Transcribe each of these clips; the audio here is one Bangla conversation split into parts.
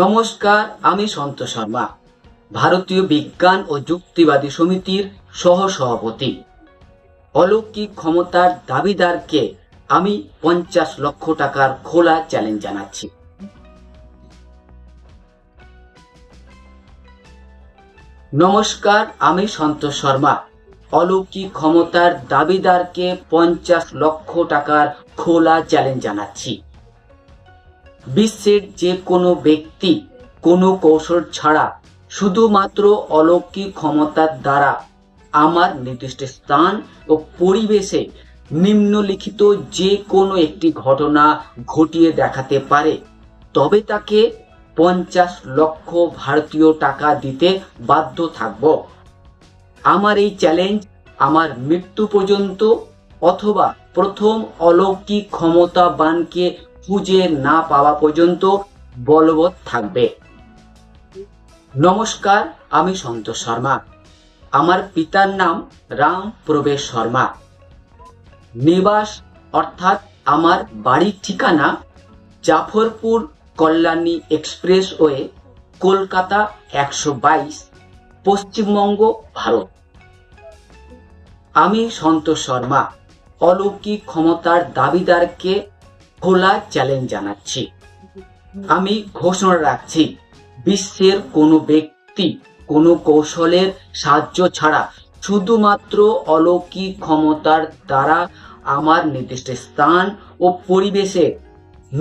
নমস্কার, আমি সন্তোষ শর্মা, ভারতীয় বিজ্ঞান ও যুক্তিবাদী সমিতির সহ সভাপতি অলৌকিক ক্ষমতার দাবিদারকে আমি পঞ্চাশ লক্ষ টাকার খোলা চ্যালেঞ্জ জানাচ্ছি। নমস্কার, আমি সন্তোষ শর্মা, অলৌকিক ক্ষমতার দাবিদারকে পঞ্চাশ লক্ষ টাকার খোলা চ্যালেঞ্জ জানাচ্ছি। বিশ্বের যে কোনো ব্যক্তি কোনো কৌশল ছাড়া শুধুমাত্র অলৌকিক ক্ষমতার দ্বারা আমার নির্দিষ্ট স্থান ও পরিবেশে নিম্নলিখিত যে কোনো একটি ঘটনা ঘটিয়ে দেখাতে পারে, তবে তাকে পঞ্চাশ লক্ষ ভারতীয় টাকা দিতে বাধ্য থাকব। আমার এই চ্যালেঞ্জ আমার মৃত্যু পর্যন্ত অথবা প্রথম অলৌকিক ক্ষমতাবানকে খুঁজে না পাওয়া পর্যন্ত বলবৎ থাকবে। নমস্কার, আমি সন্তোষ শর্মা। আমার পিতার নাম রাম প্রবেশ শর্মা। নিবাস, অর্থাৎ আমার বাড়ির ঠিকানা জাফরপুর কল্যাণী এক্সপ্রেসওয়ে কলকাতা একশো বাইশ, পশ্চিমবঙ্গ, ভারত। আমি সন্তোষ শর্মা। অলৌকিক ক্ষমতার দাবিদারকে খোলা চ্যালেঞ্জ জানাচ্ছি। আমি ঘোষণা রাখছি, বিশ্বের কোনো ব্যক্তি কোনো কৌশলের সাহায্য ছাড়া শুধুমাত্র অলৌকিক ক্ষমতার দ্বারা আমার নির্দিষ্ট স্থান ও পরিবেশে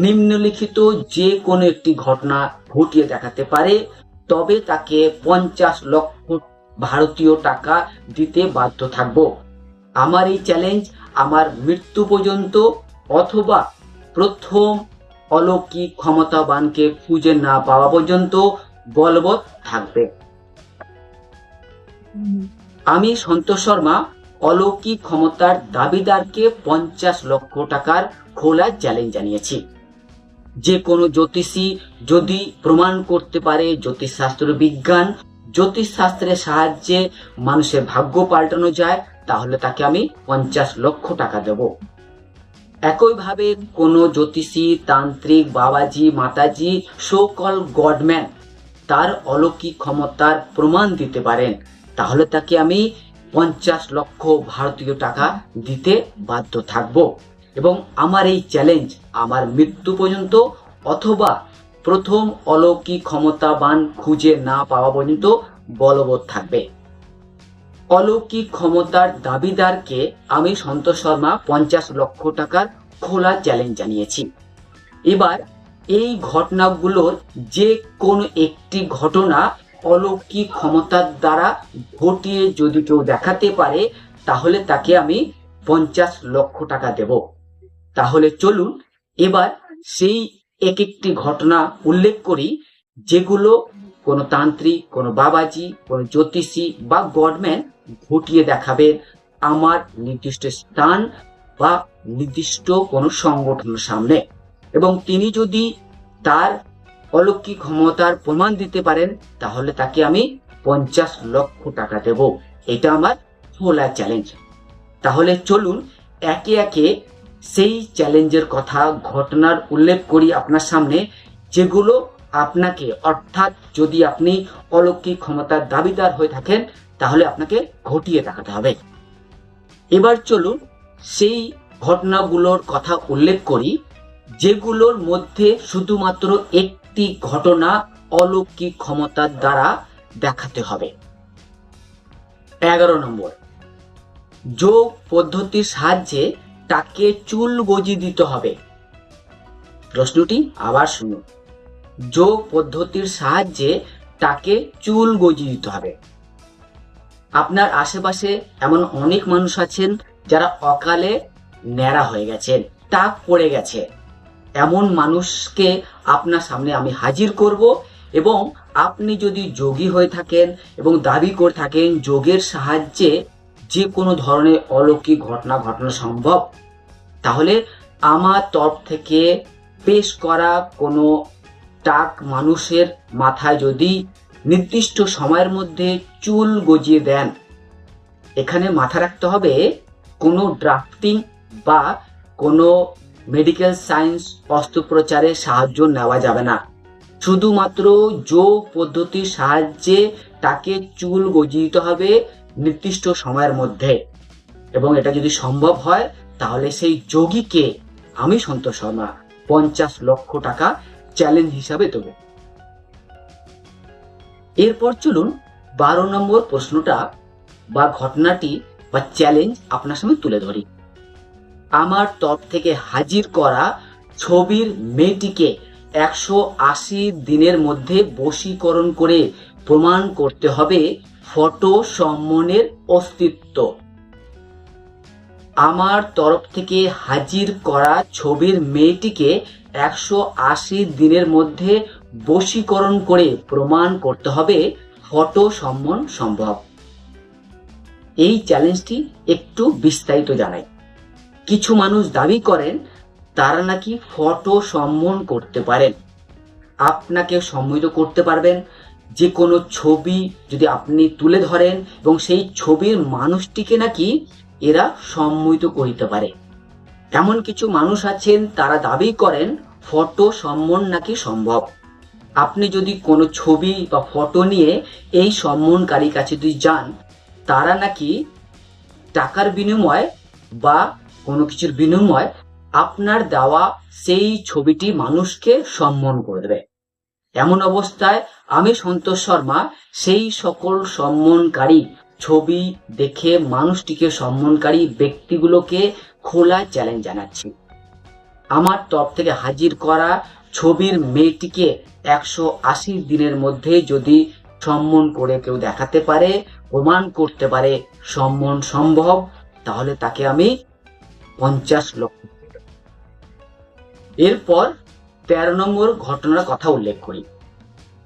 নিম্নলিখিত যে কোনো একটি ঘটনা ঘটিয়ে দেখাতে পারে, তবে তাকে পঞ্চাশ লক্ষ ভারতীয় টাকা দিতে বাধ্য থাকব। আমার এই চ্যালেঞ্জ আমার মৃত্যু পর্যন্ত অথবা প্রথম অলৌকিক ক্ষমতাবানকে খুঁজে না পাওয়া পর্যন্ত বলবৎ থাকবে। আমি সন্তোষ শর্মা, অলৌকিক ক্ষমতার দাবিদারকে পঞ্চাশ লক্ষ টাকার খোলা চ্যালেঞ্জ জানিয়েছি। যে কোনো জ্যোতিষী যদি প্রমাণ করতে পারে জ্যোতিষশাস্ত্র বিজ্ঞান, জ্যোতিষশাস্ত্রের সাহায্যে মানুষের ভাগ্য পাল্টানো যায়, তাহলে তাকে আমি পঞ্চাশ লক্ষ টাকা দেব। একইভাবে কোনো জ্যোতিষী, তান্ত্রিক, বাবাজি, মাতাজি সোকল গডম্যান তার অলৌকিক ক্ষমতার প্রমাণ দিতে পারেন। তাহলে তাকে আমি পঞ্চাশ লক্ষ ভারতীয় টাকা দিতে বাধ্য থাকব। এবং আমার এই চ্যালেঞ্জ আমার মৃত্যু পর্যন্ত অথবা প্রথম অলৌকিক ক্ষমতাবান খুঁজে না পাওয়া পর্যন্ত বলবৎ থাকবে। অলৌকিক ক্ষমতার দাবিদারকে আমি সন্তোষ শর্মা পঞ্চাশ লক্ষ টাকার খোলা চ্যালেঞ্জ জানিয়েছি। এবার এই ঘটনাগুলোর যে কোনো একটি ঘটনা অলৌকিক ক্ষমতার দ্বারা ঘটিয়ে যদি কেউ দেখাতে পারে, তাহলে তাকে আমি পঞ্চাশ লক্ষ টাকা দেব। তাহলে চলুন এবার সেই এক একটি ঘটনা উল্লেখ করি, যেগুলো কোনো তান্ত্রিক, কোনো বাবাজি, কোনো জ্যোতিষী বা গডম্যান ঘটিয়ে দেখাবে আমার নির্দিষ্ট স্থান বা নির্দিষ্ট কোনো সংগঠনের সামনে। এবং তিনি যদি তার অলৌকিক ক্ষমতার প্রমাণ দিতে পারেন, তাহলে তাকে আমি পঞ্চাশ লক্ষ টাকা দেব। এটা আমার খোলা চ্যালেঞ্জ তাহলে চলুন একে একে সেই চ্যালেঞ্জের কথা, ঘটনার উল্লেখ করি আপনার সামনে, যেগুলো আপনাকে অর্থাৎ যদি আপনি অলৌকিক ক্ষমতার দাবিদার হয়ে থাকেন তাহলে আপনাকে ঘটিয়ে দেখাতে হবে। এবার চলুন সেই ঘটনাগুলোর কথা উল্লেখ করি, যেগুলোর মধ্যে শুধুমাত্র একটি ঘটনা অলৌকিক ক্ষমতার দ্বারা দেখাতে হবে। এগারো নম্বর, যোগ পদ্ধতির সাহায্যে তাকে চুল গজিয়ে দিতে হবে। প্রশ্নটি আবার শুনুন। যোগ পদ্ধতির সাহায্যে তাকে চুল গজিয়ে দিতে হবে। আপনার আশেপাশে এমন অনেক মানুষ আছেন যারা অকালে ন্যাড়া হয়ে গেছেন, টাক পড়ে গেছে। এমন মানুষকে আপনার সামনে আমি হাজির করব এবং আপনি যদি যোগী হয়ে থাকেন এবং দাবি করে থাকেন যোগের সাহায্যে যে কোনো ধরনের অলৌকিক ঘটনা ঘটানো সম্ভব, তাহলে আমার তরফ থেকে পেশ করা কোনো টাক মানুষের মাথায় যদি নির্দিষ্ট সময়ের মধ্যে চুল গজিয়ে দেন। এখানে মাথা রাখতে হবে কোনো ড্রাফটিং বা কোনো মেডিকেল সায়েন্স অস্ত্রোপচারের সাহায্য নেওয়া যাবে না। শুধুমাত্র যোগ পদ্ধতির সাহায্যে তাকে চুল গজিয়ে দিতে হবে নির্দিষ্ট সময়ের মধ্যে। এবং এটা যদি সম্ভব হয়, তাহলে সেই যোগীকে আমি সন্তোষ শর্মা, পঞ্চাশ লক্ষ টাকা চ্যালেঞ্জ হিসাবে দেব। এরপর চলুন বারো নম্বর প্রশ্নটা বা ঘটনাটি বা চ্যালেঞ্জ আপনার সামনে তুলে ধরি। আমার তরফ থেকে হাজির করা ছবির মেয়েটিকে একশো আশি দিনের মধ্যে বশীকরণ করে প্রমাণ করতে হবে ফটো সম্মনের অস্তিত্ব। আমার তরফ থেকে হাজির করা ছবির মেয়েটিকে একশো আশি দিনের মধ্যে বশীকরণ করে প্রমাণ করতে হবে ফটো সম্মান সম্ভব। এই চ্যালেঞ্জটি একটু বিস্তারিত জানাই। কিছু মানুষ দাবি করেন, তারা নাকি ফটো সম্মন করতে পারেন। আপনাকে সম্মিলিত করতে পারবেন। যে কোনো ছবি যদি আপনি তুলে ধরেন এবং সেই ছবির মানুষটিকে নাকি এরা সম্মোহিত করিতে পারে। এমন কিছু মানুষ আছেন, তারা দাবি করেন, ফটো সম্মন নাকি সম্ভব। আপনি যদি কোনো ছবি বা ফটো নিয়ে এই সম্মানকারীর কাছে যদি যান, তারা নাকি টাকার বিনিময় বা কোনো কিছুর বিনিময় আপনার দেওয়া সেই ছবিটি মানুষকে সম্মান করে দেবে। এমন অবস্থায় আমি সন্তোষ শর্মা, সেই সকল সম্মানকারী ছবি দেখে মানুষটিকে সম্মানকারী ব্যক্তিগুলোকে খোলা চ্যালেঞ্জ জানাচ্ছি। আমার তরফ থেকে হাজির করা ছবির মেয়েটিকে একশো আশি দিনের মধ্যে যদি সম্মান করে কেউ দেখাতে পারে, প্রমাণ করতে পারে, সম্মান সম্ভব, তাহলে তাকে আমি পঞ্চাশ লক্ষ এরপর তেরো নম্বর ঘটনার কথা উল্লেখ করি।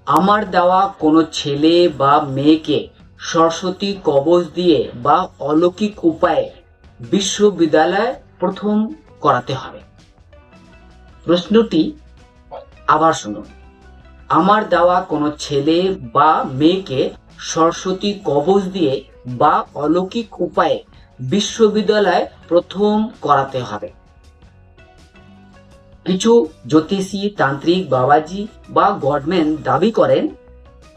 আমার দেওয়া কোনো ছেলে বা মেয়েকে সরস্বতী কবচ দিয়ে বা অলৌকিক উপায়ে বিশ্ববিদ্যালয়ে প্রথম করাতে হবে। প্রশ্নটি আবার শুনুন। আমার দেওয়া কোনো ছেলে বা মেয়েকে সরস্বতী কবচ দিয়ে বা অলৌকিক উপায়ে বিশ্ববিদ্যালয়ে প্রথম করাতে হবে। কিছু জ্যোতিষী, তান্ত্রিক বাবাজি বা গডম্যান দাবি করেন,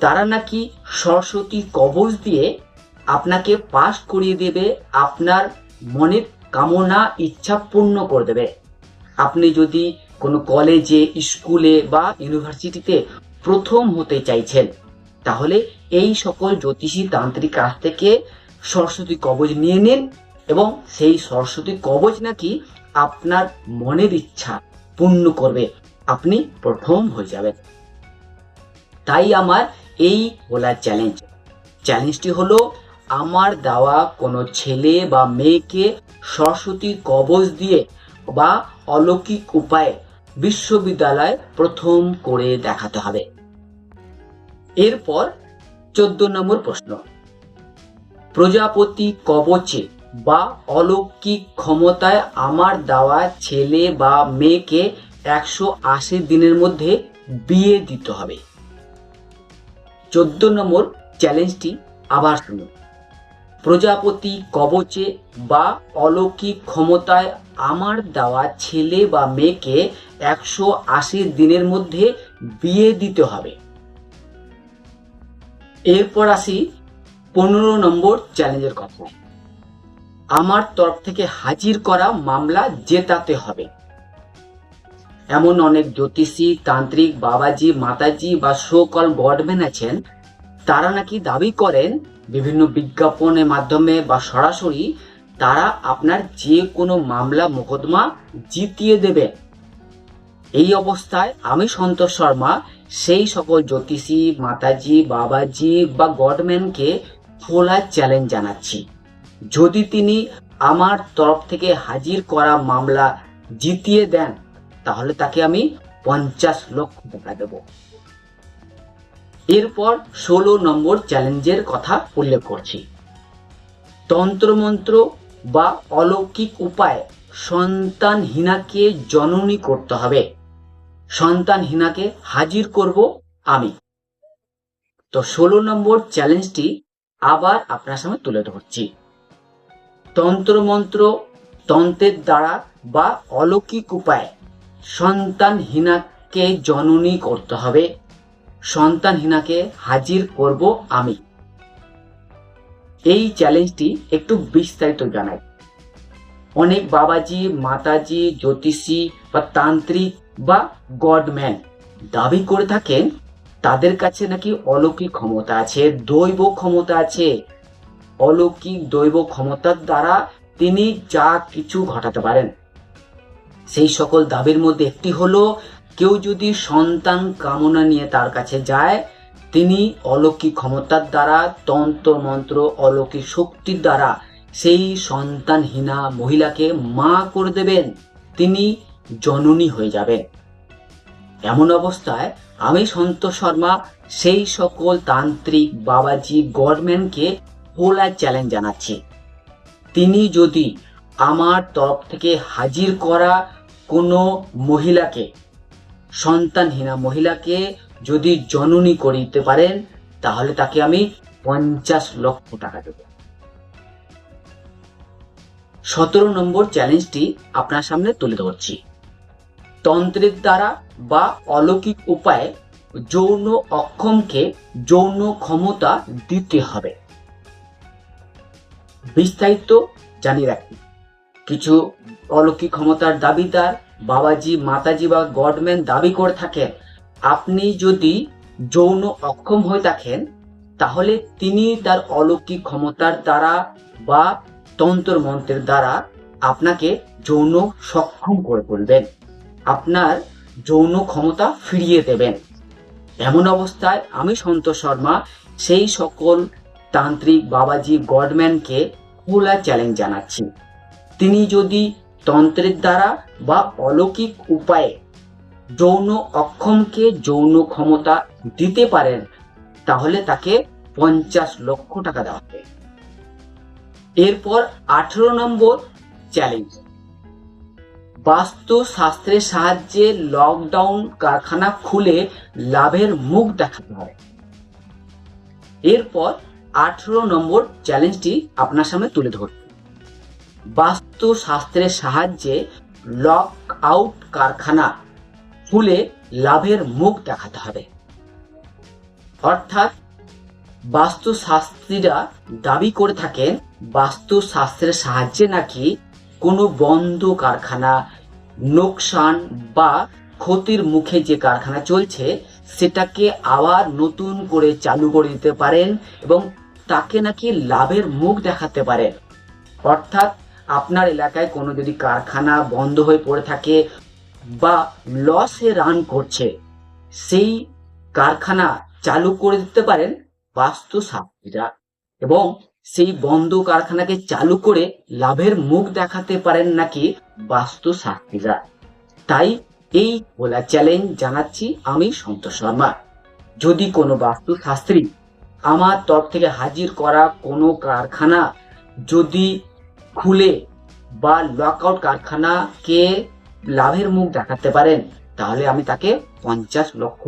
তারা নাকি সরস্বতী কবচ দিয়ে আপনাকে পাশ করিয়ে দেবে, আপনার মনের কামনা ইচ্ছা পূর্ণ করে দেবে। আপনি যদি কোনো কলেজে স্কুলে বা ইউনিভার্সিটিতে প্রথম হতে চাইছেন। তাহলে এই সকল জ্যোতিষী তান্ত্রিক কাছ থেকে সরস্বতী কবচ নিয়ে নিন এবং সেই সরস্বতী কবচ নাকি আপনার মনের ইচ্ছা পূর্ণ করবে। আপনি প্রথম হয়ে যাবেন। তাই আমার এই বলা চ্যালেঞ্জ চ্যালেঞ্জটি হলো আমার দেওয়া কোনো ছেলে বা মেয়েকে সরস্বতী কবচ দিয়ে বা অলৌকিক উপায়ে বিশ্ববিদ্যালয় প্রথম করে দেখাতে হবে। এরপর চোদ্দ নম্বর প্রশ্ন। প্রজাপতি কবচে বা অলৌকিক ক্ষমতায় আমার দেওয়া ছেলে বা মেয়েকে একশো আশি দিনের মধ্যে বিয়ে দিতে হবে। চোদ্দ নম্বর চ্যালেঞ্জটি আবার শুনুন। প্রজাপতি কবচে বা অলৌকিক ক্ষমতায় আমার দেওয়া ছেলে বা মেয়েকে একশো আশি দিনের মধ্যে বিয়ে দিতে হবে। এরপর আসি পনেরো নম্বর চ্যালেঞ্জের কথা। আমার তরফ থেকে হাজির করা মামলা জেতাতে হবে। এমন অনেক জ্যোতিষী, তান্ত্রিক বাবাজি, মাতাজি বা শোকল গডম্যান আছেন, তারা নাকি দাবি করেন বিভিন্ন বিজ্ঞাপনের মাধ্যমে বা সরাসরি তারা আপনার যে কোনো মামলা, মোকদ্দমা জিতিয়ে দেবে। এই অবস্থায় আমি সন্তোষ শর্মা, সেই সকল জ্যোতিষী, মাতাজি, বাবাজি বা গডম্যানকে খোলা চ্যালেঞ্জ জানাচ্ছি। যদি তিনি আমার তরফ থেকে হাজির করা মামলা জিতিয়ে দেন, তাহলে তাকে আমি পঞ্চাশ লক্ষ টাকা দেব। এরপর ষোলো নম্বর চ্যালেঞ্জের কথা উল্লেখ করছি। তন্ত্রমন্ত্র বা অলৌকিক উপায় সন্তানহীনাকে জননী করতে হবে। সন্তানহীনাকে হাজির করব আমি। তো ষোলো নম্বর চ্যালেঞ্জটি আবার আপনার সামনে তুলে ধরছি। তন্ত্রমন্ত্র, তন্ত্রের দ্বারা বা অলৌকিক উপায় সন্তানহীনাকে জননী করতে হবে। সন্তানহীনাকে হাজির করব আমি। এই চ্যালেঞ্জটি একটু বিস্তারিত জানাই। অনেক বাবাজি, মাতাজি, জ্যোতিষী বা তান্ত্রিক বা গডম্যান দাবি করে থাকেন, তাদের কাছে নাকি অলৌকিক ক্ষমতা আছে, দৈব ক্ষমতা আছে। অলৌকিক দৈব ক্ষমতার দ্বারা তিনি যা কিছু ঘটাতে পারেন। সেই সকল দাবির মধ্যে একটি হলো কেউ যদি সন্তান কামনা নিয়ে তার কাছে যায়, তিনি অলৌকিক ক্ষমতার দ্বারা, তন্ত্র, মন্ত্র, অলৌকিক শক্তির দ্বারা সেই সন্তানহীনা মহিলাকে মা করে দেবেন, তিনি জননী হয়ে যাবেন। এমন অবস্থায় আমি সন্তোষ শর্মা সেই সকল তান্ত্রিক বাবাজি গভর্নমেন্টকে খোলা চ্যালেঞ্জ জানাচ্ছি। তিনি যদি আমার তরফ থেকে হাজির করা কোনো মহিলাকে সন্তানহীনা মহিলাকে যদি জননী করে দিতে পারেন, তাহলে তাকে আমি পঞ্চাশ লক্ষ টাকা দেব। সতেরো নম্বর চ্যালেঞ্জটি আপনার সামনে তুলে ধরছি। তন্ত্রের দ্বারা বা অলৌকিক উপায়ে যৌন অক্ষমকে যৌন ক্ষমতা দিতে হবে। বিস্তারিত জানিয়ে রাখি। কিছু অলৌকিক ক্ষমতার দাবিদার বাবাজি, মাতাজি বা গডম্যান দাবি করে থাকেন, আপনি যদি যৌন অক্ষম হয়ে থাকেন, তাহলে তিনি তার অলৌকিক ক্ষমতার দ্বারা বা তন্ত্র মন্ত্রের দ্বারা আপনাকে যৌন সক্ষম করে তুলবেন। আপনার যৌন ক্ষমতা ফিরিয়ে দেবেন। এমন অবস্থায় আমি সন্তোষ শর্মা, সেই সকল তান্ত্রিক বাবাজি গডম্যানকে খোলা চ্যালেঞ্জ জানাচ্ছি। তিনি যদি তন্ত্রের দ্বারা বা অলৌকিক উপায়ে যৌন অক্ষমকে যৌন ক্ষমতা দিতে পারেন, তাহলে তাকে পঞ্চাশ লক্ষ টাকা দেওয়া হবে। এরপর আঠেরো নম্বর চ্যালেঞ্জ বাস্তু শাস্ত্রের সাহায্যে লকডাউন কারখানা খুলে লাভের মুখ দেখাতে হয় এরপর আঠেরো নম্বর চ্যালেঞ্জটি আপনার সামনে তুলে ধরছি। বাস্তু শাস্ত্রের সাহায্যে লক আউট কারখানা খুলে লাভের মুখ দেখাতে হবে। অর্থাৎ বাস্তুশাস্ত্রীরা দাবি করে থাকেন, বাস্তুশাস্ত্রের সাহায্যে নাকি কোনো বন্ধ কারখানা নোকসান বা ক্ষতির মুখে যে কারখানা চলছে, সেটাকে আবার নতুন করে চালু করে দিতে পারেন এবং তাকে নাকি লাভের মুখ দেখাতে পারেন। অর্থাৎ আপনার এলাকায় কোনো যদি কারখানা বন্ধ হয়ে পড়ে থাকে বা লসে রান করছে, সেই কারখানা চালু করে দিতে পারেন বাস্তুশাস্ত্রীরা এবং সেই বন্ধ কারখানাকে চালু করে লাভের মুখ দেখাতে পারেন নাকি বাস্তুশাস্ত্রীরা তাই এই বলা চ্যালেঞ্জ জানাচ্ছি আমি সন্তোষ শর্মা। যদি কোনো বাস্তুশাস্ত্রী আমার তরফ থেকে হাজির করা কোনো কারখানা যদি খুলে বা লকআউট কারখানাকে লাভের মুখ দেখাতে পারেন তাহলে আমি তাকে পঞ্চাশ লক্ষ